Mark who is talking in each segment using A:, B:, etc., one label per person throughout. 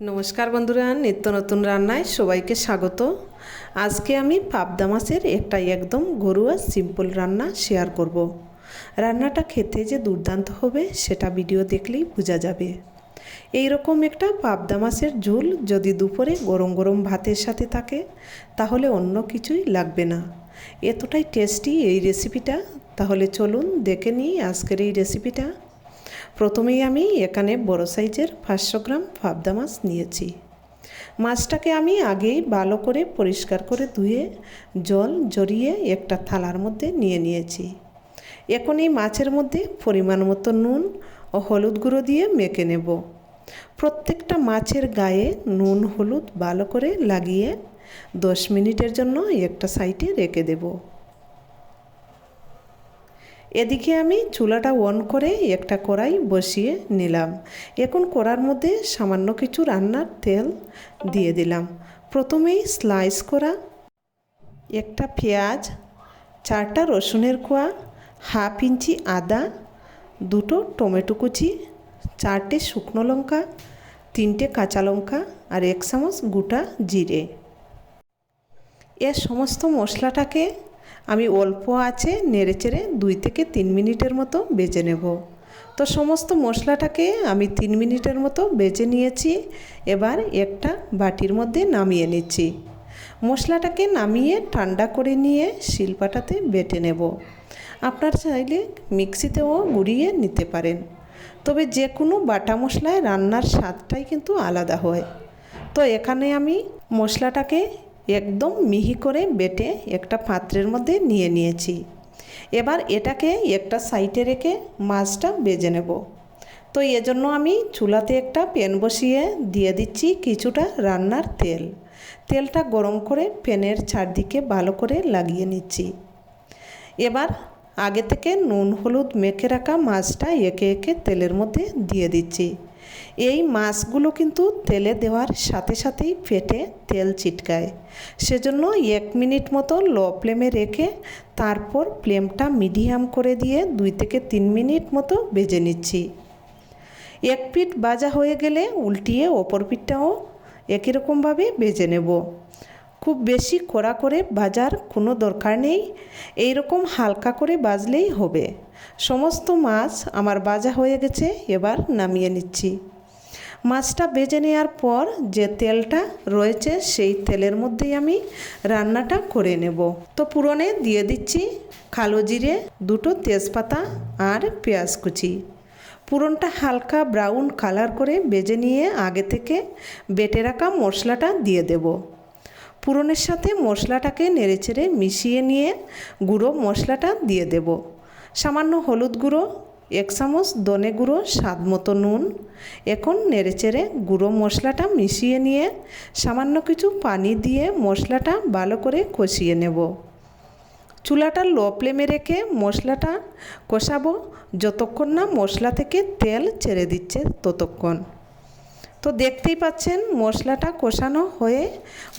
A: নমস্কার বন্ধুরা, নিত্য নতুন রান্নায় সবাইকে স্বাগত। আজকে আমি পাবদা মাছের একটা একদম ঘরোয়া সিম্পল রান্না শেয়ার করব। রান্নাটা খেতে যে দুর্দান্ত হবে, সেটা ভিডিও দেখলেই বোঝা যাবে। এই রকম একটা পাবদা মাছের ঝোল যদি দুপুরে গরম গরম ভাতের সাথে থাকে, তাহলে অন্য কিছুই লাগবে না। এতটাই টেস্টি এই রেসিপিটা তাহলে চলুন দেখে নিই আজকের এই রেসিপিটা প্রথমেই আমি এখানে বড় সাইজের পাঁচশো গ্রাম পাবদা মাছ নিয়েছি। মাছটাকে আমি আগেই ভালো করে পরিষ্কার করে ধুয়ে, জল জড়িয়ে একটা থালার মধ্যে নিয়ে নিয়েছি। এখন এই মাছের মধ্যে পরিমাণ মতো নুন ও হলুদ গুঁড়ো দিয়ে মেখে নেব। প্রত্যেকটা মাছের গায়ে নুন হলুদ ভালো করে লাগিয়ে দশ মিনিটের জন্য একটা সাইডে রেখে দেবো। এদিকে আমি চুলাটা অন করে একটা কড়াই বসিয়ে নিলাম। এখন কড়ার মধ্যে সামান্য কিছু রান্নার তেল দিয়ে দিলাম। প্রথমেই স্লাইস করা একটা পেঁয়াজ, চারটা রসুনের কোয়া, হাফ ইঞ্চি আদা, দুটো টমেটো কুচি, চারটে শুকনো লঙ্কা, তিনটে কাঁচা লঙ্কা আর এক চামচ গোটা জিরে। এর সমস্ত মশলাটাকে আমি অল্প আছে, নেড়ে চেড়ে দুই থেকে তিন মিনিটের মতো বেজে নেব। তো সমস্ত মশলাটাকে আমি তিন মিনিটের মতো বেজে নিয়েছি। এবার একটা বাটির মধ্যে নামিয়ে নিচ্ছি। মশলাটাকে নামিয়ে ঠান্ডা করে নিয়ে শিলপাটাতে বেটে নেব। আপনার চাইলে মিক্সিতেও গুঁড়িয়ে নিতে পারেন। তবে যে কোনো বাটা মশলায় রান্নার স্বাদটাই কিন্তু আলাদা হয়। তো এখানে আমি মশলাটাকে একদম মিহি করে বেটে একটা পাত্রের মধ্যে নিয়ে নিয়েছি। এবার এটাকে একটা সাইডে রেখে মাছটা বেজে নেব। তো এজন্য আমি চুলাতে একটা প্যান বসিয়ে দিয়ে দিচ্ছি কিছুটা রান্নার তেল। তেলটা গরম করে প্যানের চারদিকে ভালো করে লাগিয়ে নিচ্ছি। এবার আগে থেকে নুন, হলুদ মেখে রাখা মাছটা একে একে তেলের মধ্যে দিয়ে দিচ্ছি। এই মাছগুলো কিন্তু তেলে দেওয়ার সাথে সাথেই ফেটে তেল ছিটকায়। সেজন্য এক মিনিট মতো লো ফ্লেমে রেখে তারপর ফ্লেমটা মিডিয়াম করে দিয়ে দুই থেকে তিন মিনিট মতো বেজে নিচ্ছি। এক পিঠ বাজা হয়ে গেলে উল্টিয়ে অপর পিঠটাও একই রকমভাবে বেজে নেব। খুব বেশি কড়া করে বাজার কোনো দরকার নেই। এই রকম হালকা করে বাজলেই হবে। সমস্ত মাছ আমার বাজা হয়ে গেছে, এবার নামিয়ে নিচ্ছি। মাছটা বেজে নেওয়ার পর যে তেলটা রয়েছে সেই তেলের মধ্যেই আমি রান্নাটা করে নেব। তো পুরনে দিয়ে দিচ্ছি কালো জিরে, দুটো তেজপাতা আর পেঁয়াজ কুচি। পুরনটা হালকা ব্রাউন কালার করে বেজে নিয়ে আগে থেকে বেটে রাখা মশলাটা দিয়ে দেব। পুরনের সাথে মশলাটাকে নেড়েচেড়ে মিশিয়ে নিয়ে গুঁড়ো মশলাটা দিয়ে দেব। সামান্য হলুদ গুঁড়ো, এক চামচ দনে গুঁড়ো, স্বাদ মতো নুন। এখন নেড়েচেড়ে গুঁড়ো মশলাটা মিশিয়ে নিয়ে সামান্য কিছু পানি দিয়ে মশলাটা ভালো করে কষিয়ে নেব। চুলাটা লো ফ্লেমে রেখে মশলাটা কষাবো। যতক্ষণ না মশলা থেকে তেল ছেড়ে দিচ্ছে, ততক্ষণ। তো দেখতেই পাচ্ছেন মশলাটা কষানো হয়ে,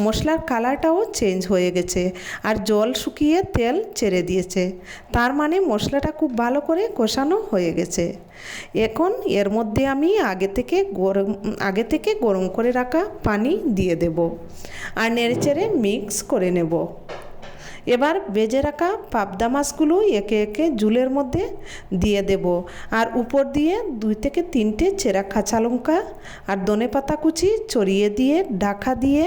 A: মশলার কালারটাও চেঞ্জ হয়ে গেছে আর জল শুকিয়ে তেল ছেড়ে দিয়েছে। তার মানে মশলাটা খুব ভালো করে কষানো হয়ে গেছে। এখন এর মধ্যে আমি আগে থেকে গরম, আগে থেকে গরম করে রাখা পানি দিয়ে দেব। আর নেড়েচেড়ে মিক্স করে নেব। এবার বেজে রাখা পাবদা মাছগুলো একে একে জুলের মধ্যে দিয়ে দেব। আর উপর দিয়ে দুই থেকে তিনটে চেরা কাঁচা লঙ্কা আর দনে পাতা কুচি চড়িয়ে দিয়ে, ঢাকা দিয়ে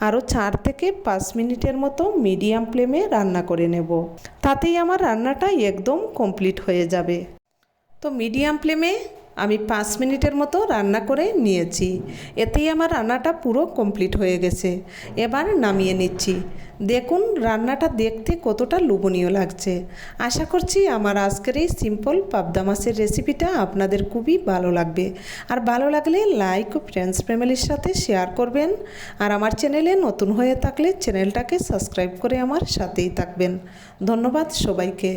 A: আরও চার থেকে পাঁচ মিনিটের মতো মিডিয়াম ফ্লেমে রান্না করে নেব। তাতেই আমার রান্নাটা একদম কমপ্লিট হয়ে যাবে। তো মিডিয়াম ফ্লেমে আমি পাঁচ মিনিটের মতো রান্না করে নিয়েছি। এতেই আমার রান্নাটা পুরো কমপ্লিট হয়ে গেছে। এবার নামিয়ে নিচ্ছি। দেখুন, রান্নাটা দেখতে কতটা লোভনীয় লাগছে। আশা করছি আমার আজকের এই সিম্পল পাবদা মাছের রেসিপিটা আপনাদের খুবই ভালো লাগবে। আর ভালো লাগলে লাইক ও ফ্রেন্ডস ফ্যামিলির সাথে শেয়ার করবেন। আর আমার চ্যানেলে নতুন হয়ে থাকলে চ্যানেলটাকে সাবস্ক্রাইব করে আমার সাথেই থাকবেন। ধন্যবাদ সবাইকে।